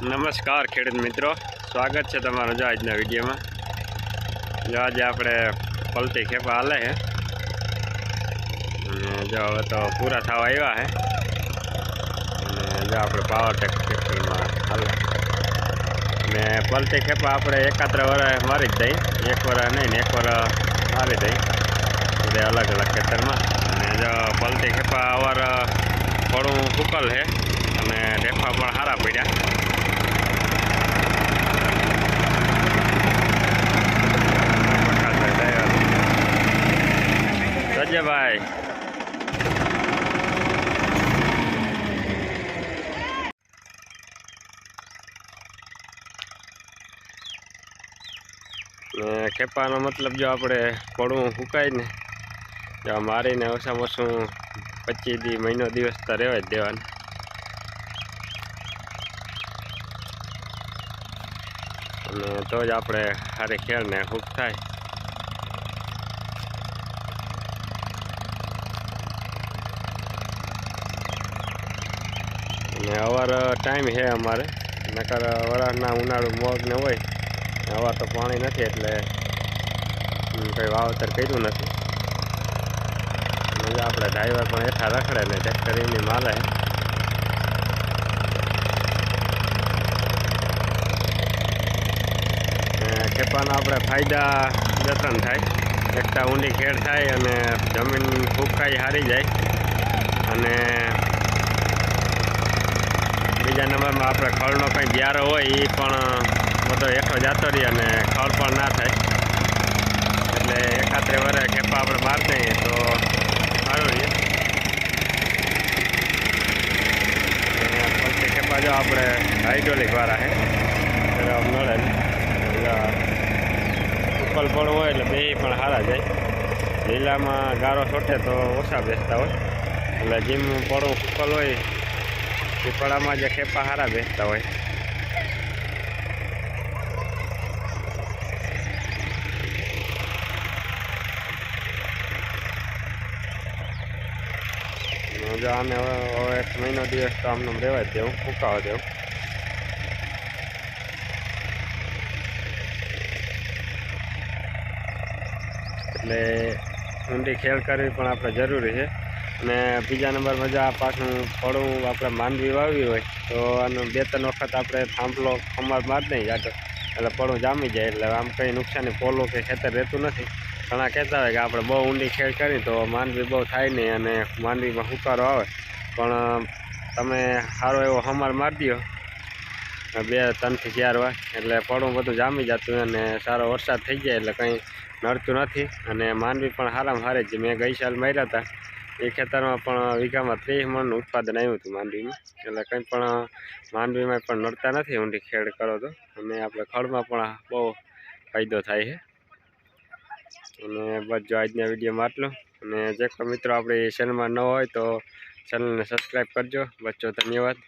નમસ્કાર ખેડૂત મિત્રો. સ્વાગત છે તમારું જો આજના વિડીયોમાં. જો આજે આપણે પલટી ખેપા હાલે છે જો હવે તો પૂરા થવા આવ્યા છે અને જો આપણે પાવર ફેક્ટરીમાં હાલે. ને પલટી ખેપા આપણે એકાત્ર વરસ મારી જ દઈ. એક વર નહીં ને એક વર મારી દઈ. બધે અલગ અલગ ખેતરમાં. અને જો પલટી ખેપા અવાર થોડું ફૂકલ છે અને ઢેફા પણ સારા પડ્યા સજ્જભાઈ ને ખેપાનો મતલબ જો આપણે પડવું સુકાય ને, જો મારીને ઓછામાં ઓછું પચીસ દી, મહિનો દિવસ તો રહેવા જ દેવાનું. અને તો જ આપણે સારી ખેડને હૂક થાય. અને અવાર ટાઈમ છે અમારે. નકર વરાળના ઉનાળુ મોગ ને હોય અવાર તો પાણી નથી એટલે કંઈ વાવતર કર્યું નથી. આપણે ડ્રાઈવર પણ હેઠા રખડે ને ટ્રેક્ટર એની માલે. ખેપાના આપણે ફાયદા જતન થાય. એકતા ઊંડી ખેડ થાય અને જમીન ફૂંકાઈ હારી જાય. અને બીજા નંબરમાં આપણે ખળનો કંઈ બિયારો હોય એ પણ બધો એકલો જતો રહી અને ખળ પણ ના થાય. વરે ખેપા આપણે માર દઈએ તો સારું પછી ખેપા જો આપણે હાઇડ્રોલિક વાળા છે ત્યારે આમ નડે ઉકલ પણ હોય એટલે બે પણ સારા જાય. લીલામાં ગારો છોટે તો ઓછા બેસતા હોય. એટલે જીમ પડું ઉકલ હોય, પીપળામાં જે ખેપા સારા બેસતા હોય. જો આને હવે હવે એક મહિનો દિવસ તો આમને આમ રહેવા દેવું, ફૂંકાવા દેવું. એટલે ઊંડી ખેડ કરવી પણ આપણે જરૂરી છે. અને બીજા નંબરમાં જો આ પાકનું ફળું આપણે માંડવી વાવી હોય, તો આનું બે ત્રણ વખત આપણે થાંભલો ખમાર મારી નહીં જાતો એટલે પડું જામી જાય, એટલે આમ કંઈ નુકસાની પોલો કે ખેતર રહેતું નથી. ઘણા કહેતા હોય કે આપણે બહુ ઊંડી ખેડ કરી તો માંડવી બહુ થાય નહીં અને માંડવીમાં હુકારો આવે. પણ તમે સારો એવો હમાર મારી દો બે ત્રણથી ચાર વાર. એટલે પડું બધું જામી જતું અને સારો વરસાદ થઈ જાય એટલે કંઈ નડતું નથી. અને માંડવી પણ સારામાં સારી જ. મેં ગઈ સાલ માર્યા હતા એ ખેતરમાં પણ વીઘામાં ત્રીસ મણનું ઉત્પાદન આવ્યું હતું માંડવીમાં એટલે કંઈ પણ માંડવીમાં પણ નડતા નથી ઊંડી ખેડ કરો તો. અને આપણે ખળમાં પણ બહુ ફાયદો થાય છે. અને બસ જો આજના વિડીયોમાં આટલું. અને જે મિત્રો આપણી ચેનલમાં ન હોય તો ચેનલને સબસ્ક્રાઈબ કરજો. બચ્ચો ધન્યવાદ.